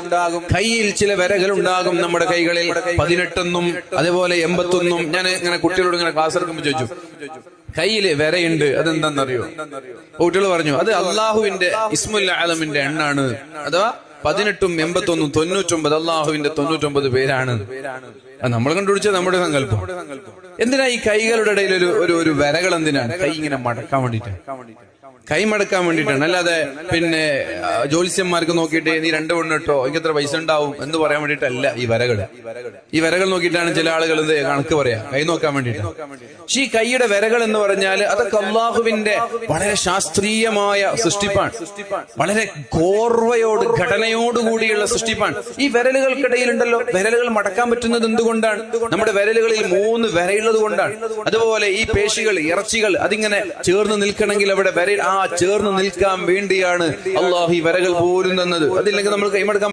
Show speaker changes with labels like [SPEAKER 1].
[SPEAKER 1] ഉണ്ടാകും കയ്യിൽ ചില വരകൾ ഉണ്ടാകും നമ്മുടെ കൈകളിൽ. പതിനെട്ടെന്നും അതേപോലെ എൺപത്തൊന്നും. ഞാൻ ഇങ്ങനെ കുട്ടികളോട് ഇങ്ങനെ ക്ലാസ് എടുക്കുമ്പോൾ ചോദിച്ചു കയ്യിൽ വരയുണ്ട് അതെന്താണെന്നറിയോ കുട്ടികൾ പറഞ്ഞു അത് അള്ളാഹുവിന്റെ ഇസ്മുൽ ആലമിന്റെ എണ്ണാണ്. അഥവാ പതിനെട്ടും എൺപത്തൊന്നും തൊണ്ണൂറ്റൊമ്പത് അള്ളാഹുവിന്റെ തൊണ്ണൂറ്റൊമ്പത് പേരാണ്. നമ്മൾ കണ്ടുപിടിച്ച നമ്മുടെ സങ്കല്പം. എന്തിനാ ഈ കൈകളുടെ ഇടയിൽ ഒരു ഒരു ഒരു വരകൾ എന്തിനാണ്? കൈ ഇങ്ങനെ മടക്കാൻ വേണ്ടിട്ട് കൈ മടക്കാൻ വേണ്ടിയിട്ടാണ്. അല്ലാതെ പിന്നെ ആ, ജ്യോത്സ്യന്മാർക്ക് നോക്കിയിട്ട് നീ രണ്ട് പെണ്ണ് ഇട്ടോ എനിക്ക് എത്ര പൈസ ഉണ്ടാവും എന്ന് പറയാൻ വേണ്ടിയിട്ടല്ല ഈ വരകൾ. ഈ വരകൾ നോക്കിയിട്ടാണ് ചില ആളുകൾ ഇത് കണക്ക് പറയാ. കൈ നോക്കാൻ വേണ്ടിട്ട് പക്ഷെ ഈ കൈയുടെ വരകൾ എന്ന് പറഞ്ഞാൽ അതൊക്കെ അള്ളാഹുവിന്റെ വളരെ ശാസ്ത്രീയമായ സൃഷ്ടിപ്പാണ്. വളരെ കോർവയോട് ഘടനയോടുകൂടിയുള്ള സൃഷ്ടിപ്പാണ്. ഈ വിരലുകൾക്കിടയിലുണ്ടല്ലോ. വിരലുകൾ മടക്കാൻ പറ്റുന്നത് എന്തുകൊണ്ടാണ്? നമ്മുടെ വിരലുകളിൽ മൂന്ന് വരയുള്ളത് കൊണ്ടാണ്. അതുപോലെ ഈ പേശികൾ ഇറച്ചികൾ അതിങ്ങനെ ചേർന്ന് നിൽക്കണമെങ്കിൽ അവിടെ വര ആ ചേർന്ന് നിൽക്കാൻ വേണ്ടിയാണ് അള്ളാഹു ഈ വരകൾ പോലും തന്നത് അതില്ലെങ്കിൽ നമ്മൾ കൈമടക്കാൻ